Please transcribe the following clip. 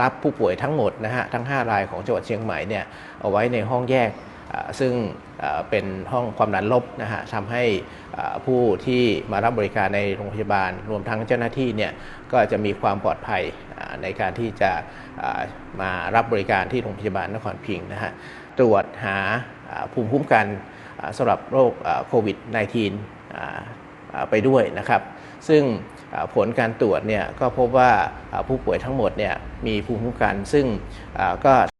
รับผู้ป่วยทั้งหมดนะฮะทั้ง 5 รายของจังหวัดเชียงใหม่เนี่ยเอาไว้ในห้องแยกซึ่งเป็นห้องความดันลบนะฮะทำให้ผู้ที่มารับบริการในโรงพยาบาล รวมทั้งเจ้าหน้าที่เนี่ยก็จะมีความปลอดภัยในการที่จะมารับบริการที่โรงพยาบาลนครพิงค์นะฮะตรวจหาภูมิคุ้มกันสำหรับโรคโควิด -19 ไปด้วยนะครับ ซึ่ง ผลการตรวจเนี่ยก็พบว่าผู้ป่วยทั้งหมดเนี่ยมีภูมิคุ้มกันซึ่งก็